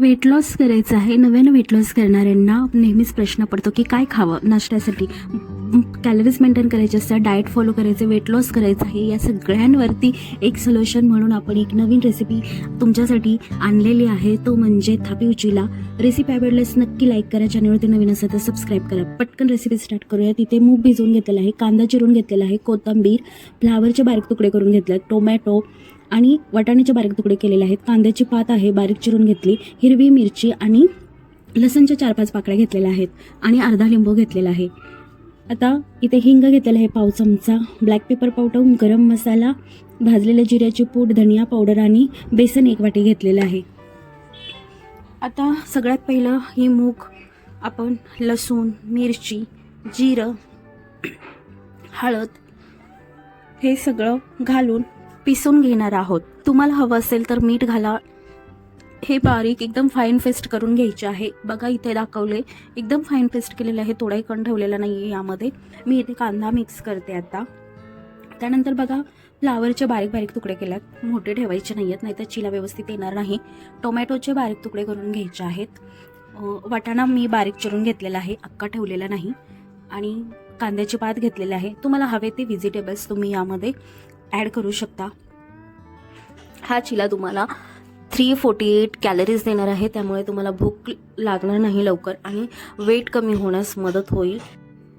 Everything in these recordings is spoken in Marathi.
वेट लॉस करायचं आहे नव्यानं वेट लॉस करणाऱ्यांना नेहमीच प्रश्न पडतो की काय खावं नाश्त्यासाठी? कॅलरीज मेंटेन करायचे असतात डाएट फॉलो करायचे वेट लॉस करायचं आहे या सगळ्यांवरती एक सोल्युशन म्हणून आपण एक नवीन रेसिपी तुमच्यासाठी आणलेली आहे. तो म्हणजे थापी उचीला. रेसिपी आवडल्यास नक्की लाईक करा चॅनलवरती नवीन असेल तर सबस्क्राईब करा. पटकन रेसिपी स्टार्ट करूया. तिथे मूग भिजवून घेतलेला आहे कांदा चिरून घेतलेला आहे कोथिंबीर फ्लावरचे बारीक तुकडे करून घेतले आहेत टोमॅटो आणि वाटाण्याचे बारीक तुकडे केलेले आहेत. कांद्याची पात आहे बारीक चिरून घेतली हिरवी मिरची आणि लसणच्या चार पाच पाकळ्या घेतलेल्या आहेत आणि अर्धा लिंबू घेतलेला आहे. आता इथे हिंग घेतलेला आहे पाव चमचा ब्लॅक पेपर पावडर गरम मसाला भाजलेल्या जिऱ्याची पूड धनिया पावडर आणि बेसन एक वाटी घेतलेलं आहे. आता सगळ्यात पहिलं ही मूग आपण लसूण मिरची जिरं हळद हे सगळं घालून पिसून घेणार आहोत. तुम्हाला हवं असेल तर मीठ घाला. हे बारीक एकदम फाईन पेस्ट करून घ्यायचे आहे. बघा इथे दाखवले. एकदम फाईन पेस्ट केलेलं आहे. थोडाही कण ठेवलेला नाही आहे यामध्ये. मी इथे कांदा मिक्स करते आता. त्यानंतर बघा फ्लावरचे बारीक बारीक तुकडे केल्यात. मोठे ठेवायचे नाही आहेत नाहीतर चिला व्यवस्थित येणार नाही. टोमॅटोचे बारीक तुकडे करून घ्यायचे आहेत. वाटाणा मी बारीक चिरून घेतलेला आहे. अक्का ठेवलेला नाही. आणि कांद्याची पात घेतलेली आहे. तुम्हाला हवे ते व्हेजिटेबल्स तुम्ही यामध्ये ॲड करू शकता. हा चिला तुम्हाला थ्री फोर्टी एट कॅलरीज देणार आहे. त्यामुळे तुम्हाला भूक लागणार नाही लवकर आणि वेट कमी होण्यास मदत होईल.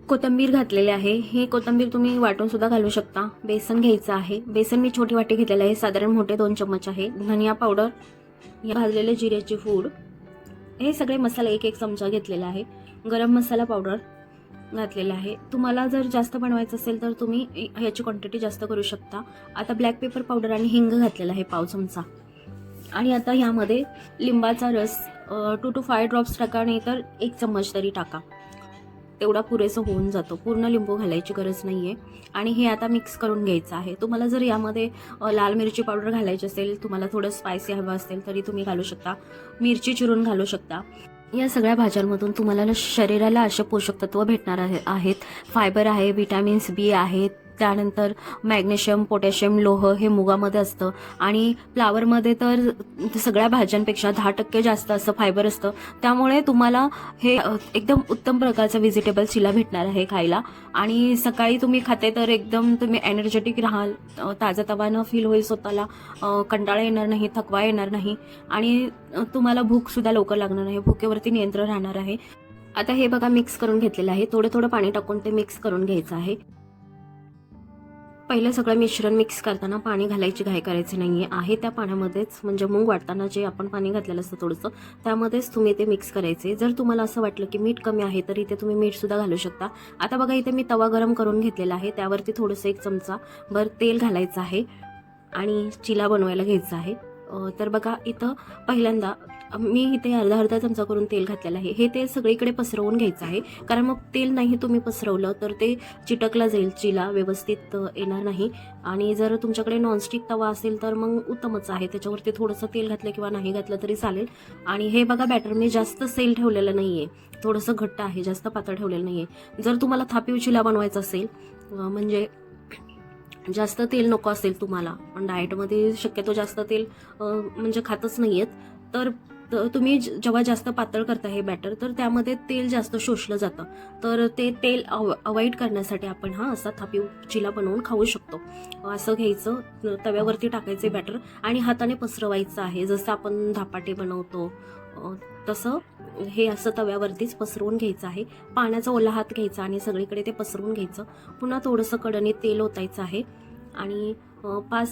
कोथिंबीर घातलेली आहे. ही कोथिंबीर तुम्ही वाटून सुद्धा घालू शकता. बेसन घ्यायचं आहे. बेसन मी छोटी वाटी घेतलेलं आहे. साधारण मोठे दोन चम्मच आहे. धनिया पावडर या भाजलेले जिऱ्याची फूड हे सगळे मसाले एक एक चमचा घेतलेला आहे. गरम मसाला पावडर घातलेला आहे. तुम्हाला जर जास्त बनवायचं असेल तर तुम्ही ह्याची क्वांटिटी जास्त करू शकता. आता ब्लॅक पेपर पावडर आणि हिंग घातलेला आहे पाव चमचा. आणि आता ह्यामध्ये लिंबाचा रस टू टू फाय ड्रॉप्स टाका नाही तर एक चम्मच तरी टाका. तेवढा पुरेसं होऊन जातो. पूर्ण लिंबू घालायची गरज नाही आहे आणि हे आता मिक्स करून घ्यायचं आहे. तुम्हाला जर यामध्ये लाल मिरची पावडर घालायची असेल तुम्हाला थोडं स्पायसी हवं असेल तरी तुम्ही घालू शकता. मिरची चिरून घालू शकता. या सगळ्या भाज्यांमधून तुम्हाला शरीराला असे पोषक तत्व भेटणार आहे आहेत. फायबर आहे विटॅमिन्स बी आहेत त्यानंतर मॅग्नेशियम पोटॅशियम लोह हे मुगामध्ये असतं. आणि फ्लावरमध्ये तर सगळ्या भाज्यांपेक्षा दहा टक्के जास्त असं फायबर असतं. त्यामुळे तुम्हाला हे एकदम उत्तम प्रकारचं व्हेजिटेबल चिला भेटणार आहे खायला. आणि सकाळी तुम्ही खाते तर एकदम तुम्ही एनर्जेटिक राहाल. अ, ताजंतवानं फील होईल स्वतःला. कंटाळा येणार नाही थकवा येणार नाही. आणि तुम्हाला भूकसुद्धा लवकर लागणार नाही. भुकेवरती नियंत्रण राहणार आहे. आता हे बघा मिक्स करून घेतलेलं आहे. थोडं थोडं पाणी टाकून ते मिक्स करून घ्यायचं आहे. पहिलं सगळं मिश्रण मिक्स करताना पाणी घालायची घाई करायची नाही आहे त्या पाण्यामध्येच म्हणजे मूग वाटताना जे आपण पाणी घातलेलं असतं थोडंसं त्यामध्येच तुम्ही ते मिक्स करायचे. जर तुम्हाला असं वाटलं की मीठ कमी आहे तर इथे तुम्ही मीठसुद्धा घालू शकता. आता बघा इथे मी तवा गरम करून घेतलेला आहे. त्यावरती थोडंसं एक चमचा भर तेल घालायचं आहे आणि चिला बनवायला घ्यायचा आहे. तर बघा इथं पहिल्यांदा मी इथे अर्धा अर्धा चमचा करून तेल घातलेलं आहे. हे तेल सगळीकडे पसरवून घ्यायचं आहे. कारण मग तेल नाही तुम्ही पसरवलं तर ते चिटकला जाईल. चिला व्यवस्थित येणार नाही. आणि जर तुमच्याकडे नॉनस्टिक तवा असेल तर मग उत्तमच आहे. त्याच्यावरती थोडंसं तेल घातलं किंवा नाही घातलं तरी चालेल. आणि हे बघा बॅटर मी जास्त सेल ठेवलेलं नाही आहे थोडंसं घट्ट आहे जास्त पातळ ठेवलेलं नाही आहे जर तुम्हाला थापीव चिला बनवायचा असेल म्हणजे जास्त तेल नको असेल तुम्हाला पण डाएटमध्ये शक्यतो जास्त तेल म्हणजे खातच नाही आहेत तर तर तुम्ही जेव्हा जास्त पातळ करता हे बॅटर तर त्यामध्ये तेल जास्त शोषलं जातं. तर ते तेल अव अवॉइड करण्यासाठी आपण हा असा थापी चिला बनवून खाऊ शकतो. असं घ्यायचं तव्यावरती टाकायचे बॅटर आणि हाताने पसरवायचं आहे. जसं आपण धापाटे बनवतो तसं हे असं तव्यावरतीच पसरवून घ्यायचं आहे. पाण्याचा ओला हात घ्यायचा आणि सगळीकडे ते पसरवून घ्यायचं. पुन्हा थोडंसं कडने तेल ओतायचं आहे आणि पाच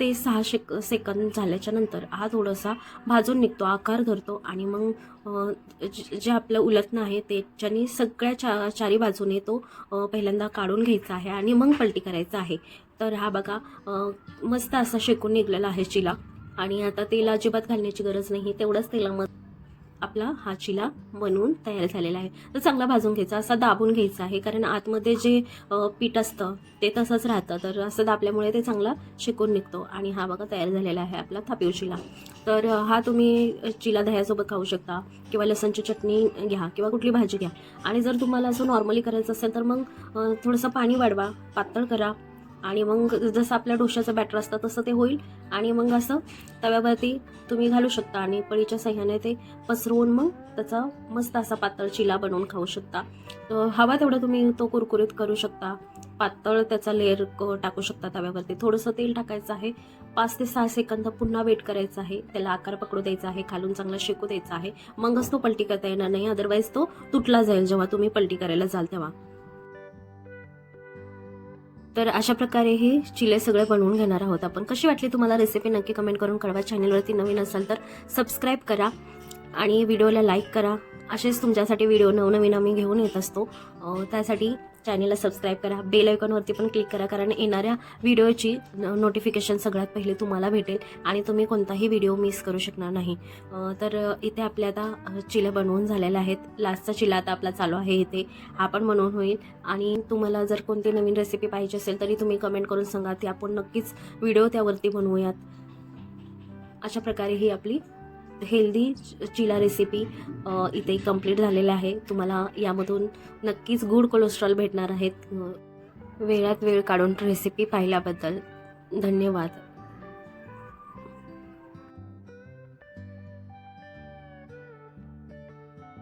ते सहा शेक सेकंद झाल्याच्यानंतर हा थोडासा भाजून निघतो आकार धरतो आणि मग जे आपलं उलटणं आहे त्याच्यानी सगळ्या चा चारी बाजूने तो पहिल्यांदा काढून घ्यायचा आहे आणि मग पलटी करायचा आहे. तर हा बघा मस्त असा शेकून निघलेला आहे चिला. आणि आता तेल अजिबात घालण्याची गरज नाही तेवढंच तेलामध्ये आपला हा चिला बनवून तयार झालेला आहे. तर चांगला भाजून घ्यायचा असा दाबून घ्यायचा आहे. कारण आतमध्ये जे पीठ असतं ते तसंच राहतं. तर असं दाबल्यामुळे ते चांगला शेकून निघतो. आणि हा बघा तयार झालेला आहे आपला थापीव चिला तर हा तुम्ही चिला दह्यासोबत खाऊ शकता. किंवा लसणची चटणी घ्या किंवा कुठली भाजी घ्या. आणि जर तुम्हाला असं नॉर्मली करायचं असेल तर मग थोडंसं पाणी वाढवा. पातळ करा. आणि मग जसं आपल्या डोशाचं बॅटर असतं तसं ते होईल. आणि मग असं तव्यावरती तुम्ही घालू शकता आणि पळीच्या सह्याने ते पसरवून मग त्याचा मस्त असा पातळ चिला बनवून खाऊ शकता. हवा तेवढं तुम्ही तो कुरकुरीत करू शकता. पातळ त्याचा लेअर टाकू शकता तव्यावरती. थोडंसं तेल टाकायचं आहे. पाच ते सहा सेकंद पुन्हा वेट करायचं आहे. त्याला आकार पकडू द्यायचा आहे खालून चांगला शेकू द्यायचा आहे. मगच तो पलटी करता येणार नाही अदरवाईज तो तुटला जाईल जेव्हा तुम्ही पलटी करायला जाल तेव्हा. तर अशा प्रकारे हे चिले सगळे बनवून घेणार आहोत आपण. कशी वाटली तुम्हाला रेसिपी नक्की कमेंट करून कळवा. चॅनलवरती नवीन असाल तर सबस्क्राईब करा आणि व्हिडिओला लाईक करा. असेच तुमच्यासाठी व्हिडिओ नवनवीन आम्ही घेऊन येत असतो. त्यासाठी चॅनेलला सबस्क्राईब करा बेल आयकॉनवरती पण क्लिक करा कारण येणाऱ्या व्हिडिओची नोटिफिकेशन सगळ्यात पहिले तुम्हाला भेटेल आणि तुम्ही कोणताही व्हिडिओ मिस करू शकणार नाही. तर इथे आपल्या आता अं, चिले बनवून झालेल्या आहेत. लास्टचा चिला आता आपला चालू आहे इथे. हा पण बनवून होईल. आणि तुम्हाला जर कोणती नवीन रेसिपी पाहिजे असेल तरी तुम्ही कमेंट करून सांगा. ती आपण नक्कीच व्हिडिओ त्यावरती बनवूयात. अशा प्रकारे ही आपली हेल्दी चिला रेसिपी इथे कंप्लीट झालेलं आहे. तुम्हाला यामधून नक्कीच गुड कोलेस्ट्रॉल भेटणार आहेत. वेळात वेळ काढून रेसिपी पाहिल्याबद्दल धन्यवाद.